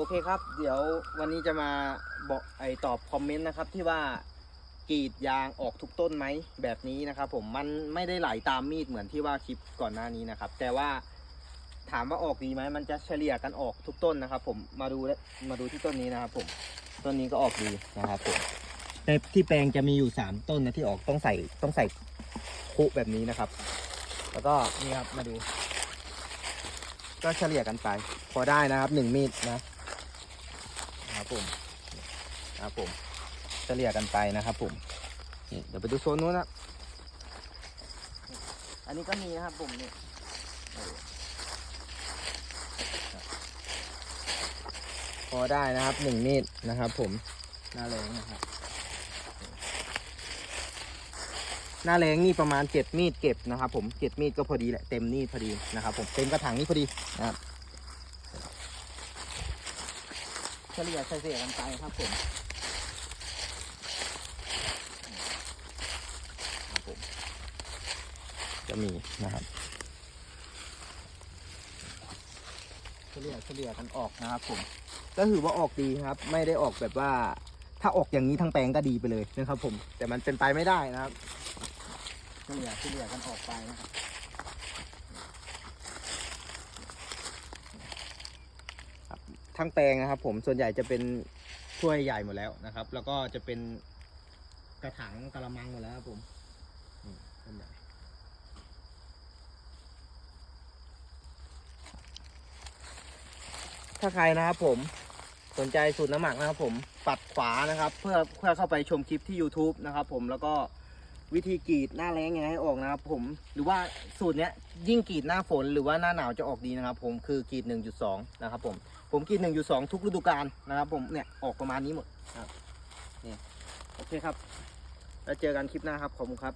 โอเคครับ เดี๋ยววันนี้จะมาบอกไอตอบคอมเมนต์นะครับที่ว่ากรีดยางออกทุกต้นไหมแบบนี้นะครับผมมันไม่ได้ไหลตามมีดเหมือนที่ว่าคลิปก่อนหน้านี้นะครับ แต่ว่าถามว่าออกดีไหมมันจะเฉลี่ยกันออกทุกต้นนะครับ ผมมาดูและมาดูที่ต้นนี้นะครับ ผมต้นนี้ก็ออกดีนะครับผมในที่แปลงจะมีอยู่สามต้นนะที่ออกต้องใส่ต้องใส่คุแบบนี้นะครับ แล้วก็นี่ครับมาดู ก็เฉลี่ยกันไป พอได้นะครับหนึ่งมีดนะ ผมนะครับผมเฉลี่ยกันไปนะครับผมนี่เดี๋ยวไปดูโซนนู้นนะอันนี้ก็มีนะครับผมนี่พอได้นะครับหนึ่งมีดนะครับผมหน้าแรงนะครับหน้าแรงนี่ประมาณเจ็ดมีดเก็บนะครับผมเจ็ดมีดก็พอดีแหละเต็มนี่พอดีนะครับผมเต็มกระถางนี่พอดีนะครับเฉลี่ยเฉลี่ยกันไปครับผมครับผมจะมีนะครับเฉลี่ยเฉลี่ยกันออกนะครับผมก็ถือว่าออกดีครับ ไม่ได้ออกแบบว่า ถ้าออกอย่างนี้ทั้งแปลงก็ดีไปเลยนะครับผม แต่มันเป็นไปไม่ได้นะครับเฉลี่ยเฉลี่ยกันออกไปนะครับครับ ทั้งแปลงนะครับ ผมส่วนใหญ่จะเป็นถ้วยใหญ่หมดแล้วนะครับ แล้วก็จะเป็นกระถางกระมังหมดแล้วครับผมนี่ต้นใหญ่ถ้าใครนะครับผมสนใจสูตรน้ำหมักนะครับผมปัดขวานะครับ เพื่อเพื่อเข้าไปชมคลิปที่ YouTube นะครับผมแล้วก็ วิธีกรีดหน้าแรงยังไงให้ออกนะครับผมหรือว่าสูตรเนี้ยยิ่งกรีดหน้าฝนหรือว่าหน้าหนาวจะออกดีนะครับ ผมคือกรีด 1.2 นะครับผมผมกรีด 1.2 ทุกฤดูกาลนะครับ ผมเนี่ยออกประมาณนี้หมดครับนี่โอเคครับ แล้วเจอกันคลิปหน้าครับขอบคุณครับ